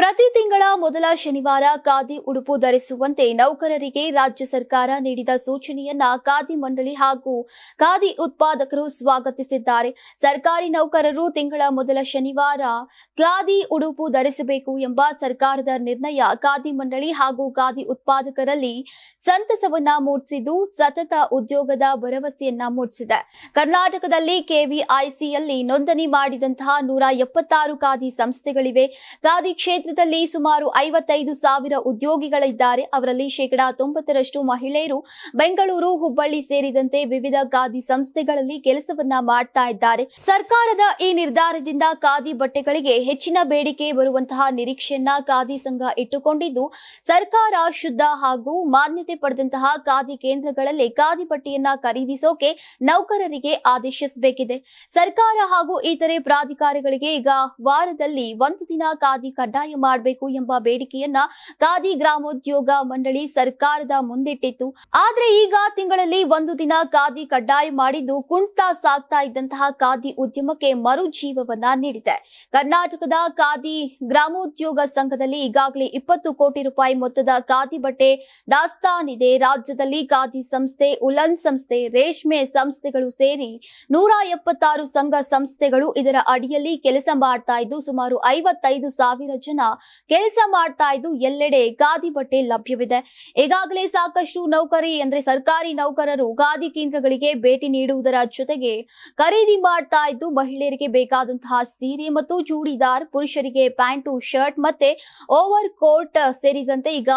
ಪ್ರತಿ ತಿಂಗಳ ಮೊದಲ ಶನಿವಾರ ಖಾದಿ ಉಡುಪು ಧರಿಸುವಂತೆ ನೌಕರರಿಗೆ ರಾಜ್ಯ ಸರ್ಕಾರ ನೀಡಿದ ಸೂಚನೆಯನ್ನ ಖಾದಿ ಮಂಡಳಿ ಹಾಗೂ ಖಾದಿ ಉತ್ಪಾದಕರು ಸ್ವಾಗತಿಸಿದ್ದಾರೆ. ಸರ್ಕಾರಿ ನೌಕರರು ತಿಂಗಳ ಮೊದಲ ಶನಿವಾರ ಖಾದಿ ಉಡುಪು ಧರಿಸಬೇಕು ಎಂಬ ಸರ್ಕಾರದ ನಿರ್ಣಯ ಖಾದಿ ಮಂಡಳಿ ಹಾಗೂ ಖಾದಿ ಉತ್ಪಾದಕರಲ್ಲಿ ಸಂತಸವನ್ನ ಮೂಡಿಸಿದ್ದು ಸತತ ಉದ್ಯೋಗದ ಭರವಸೆಯನ್ನ ಮೂಡಿಸಿದೆ. ಕರ್ನಾಟಕದಲ್ಲಿ ಕೆವಿಐಸಿಯಲ್ಲಿ ನೋಂದಣಿ ಮಾಡಿದಂತಹ ನೂರ ಎಪ್ಪತ್ತಾರು ಖಾದಿ ಸಂಸ್ಥೆಗಳಿವೆ. ಖಾದಿ ಕ್ಷೇತ್ರದಲ್ಲಿ ಸುಮಾರು ಐವತ್ತೈದು ಸಾವಿರ ಉದ್ಯೋಗಿಗಳಿದ್ದಾರೆ. ಅವರಲ್ಲಿ ಶೇಕಡಾ ತೊಂಬತ್ತರಷ್ಟು ಮಹಿಳೆಯರು ಬೆಂಗಳೂರು, ಹುಬ್ಬಳ್ಳಿ ಸೇರಿದಂತೆ ವಿವಿಧ ಖಾದಿ ಸಂಸ್ಥೆಗಳಲ್ಲಿ ಕೆಲಸವನ್ನ ಮಾಡ್ತಾ ಇದ್ದಾರೆ. ಸರ್ಕಾರದ ಈ ನಿರ್ಧಾರದಿಂದ ಖಾದಿ ಬಟ್ಟೆಗಳಿಗೆ ಹೆಚ್ಚಿನ ಬೇಡಿಕೆ ಬರುವಂತಹ ನಿರೀಕ್ಷೆಯನ್ನ ಖಾದಿ ಸಂಘ ಇಟ್ಟುಕೊಂಡಿದ್ದು, ಸರ್ಕಾರ ಶುದ್ಧ ಹಾಗೂ ಮಾನ್ಯತೆ ಪಡೆದಂತಹ ಖಾದಿ ಕೇಂದ್ರಗಳಲ್ಲಿ ಖಾದಿ ಬಟ್ಟೆಯನ್ನ ಖರೀದಿಸೋಕೆ ನೌಕರರಿಗೆ ಆದೇಶಿಸಬೇಕಿದೆ. ಸರ್ಕಾರ ಹಾಗೂ ಇತರೆ ಪ್ರಾಧಿಕಾರಗಳಿಗೆ ಈಗ ವಾರದಲ್ಲಿ ಒಂದು ದಿನ ಖಾದಿ ಕಡ್ಡಾಯ ಮಾಡಬೇಕು ಎಂಬ ಬೇಡಿಕೆಯನ್ನ ಖಾದಿ ಗ್ರಾಮೋದ್ಯೋಗ ಮಂಡಳಿ ಸರ್ಕಾರದ ಮುಂದಿಟ್ಟಿತ್ತು. ಆದ್ರೆ ಈಗ ತಿಂಗಳಲ್ಲಿ ಒಂದು ದಿನ ಖಾದಿ ಕಡ್ಡಾಯ ಮಾಡಿದ್ದು ಕುಂಟ ಸಾಗ್ತಾ ಇದ್ದಂತಹ ಖಾದಿ ಉದ್ಯಮಕ್ಕೆ ಮರುಜೀವವನ್ನ ನೀಡಿದೆ. ಕರ್ನಾಟಕದ ಖಾದಿ ಗ್ರಾಮೋದ್ಯೋಗ ಸಂಘದಲ್ಲಿ ಈಗಾಗಲೇ ಇಪ್ಪತ್ತು ಕೋಟಿ ರೂಪಾಯಿ ಮೊತ್ತದ ಖಾದಿ ಬಟ್ಟೆ ದಾಸ್ತಾನಿದೆ. ರಾಜ್ಯದಲ್ಲಿ ಖಾದಿ ಸಂಸ್ಥೆ, ಉಲನ್ ಸಂಸ್ಥೆ, ರೇಷ್ಮೆ ಸಂಸ್ಥೆಗಳು ಸೇರಿ ನೂರ ಎಪ್ಪತ್ತಾರು ಸಂಘ ಸಂಸ್ಥೆಗಳು ಇದರ ಅಡಿಯಲ್ಲಿ ಕೆಲಸ ಮಾಡ್ತಾ ಇದ್ದು ಸುಮಾರು ಐವತ್ತೈದು ಸಾವಿರ ಜನ ಕೆಲಸ ಮಾಡ್ತಾ ಇದ್ದು ಎಲ್ಲೆಡೆ ಗಾದಿ ಬಟ್ಟೆ ಲಭ್ಯವಿದೆ. ಈಗಾಗಲೇ ಸಾಕಷ್ಟು ನೌಕರಿ ಅಂದ್ರೆ ಸರ್ಕಾರಿ ನೌಕರರು ಗಾದಿ ಕೇಂದ್ರಗಳಿಗೆ ಭೇಟಿ ನೀಡುವುದರ ಜೊತೆಗೆ ಖರೀದಿ ಮಾಡ್ತಾ ಇದ್ದು ಮಹಿಳೆಯರಿಗೆ ಬೇಕಾದಂತಹ ಸೀರೆ ಮತ್ತು ಚೂಡಿದಾರ್, ಪುರುಷರಿಗೆ ಪ್ಯಾಂಟು, ಶರ್ಟ್ ಮತ್ತೆ ಓವರ್ ಕೋಟ್ ಸೇರಿದಂತೆ ಈಗ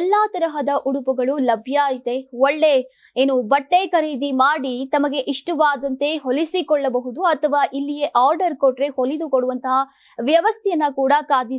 ಎಲ್ಲಾ ತರಹದ ಉಡುಪುಗಳು ಲಭ್ಯ ಇದೆ. ಒಳ್ಳೆ ಏನು ಬಟ್ಟೆ ಖರೀದಿ ಮಾಡಿ ತಮಗೆ ಇಷ್ಟವಾದಂತೆ ಹೊಲಿಸಿಕೊಳ್ಳಬಹುದು ಅಥವಾ ಇಲ್ಲಿಯೇ ಆರ್ಡರ್ ಕೊಟ್ರೆ ಹೊಲಿದು ಕೊಡುವಂತಹ ವ್ಯವಸ್ಥೆಯನ್ನ ಕೂಡ ಖಾದಿ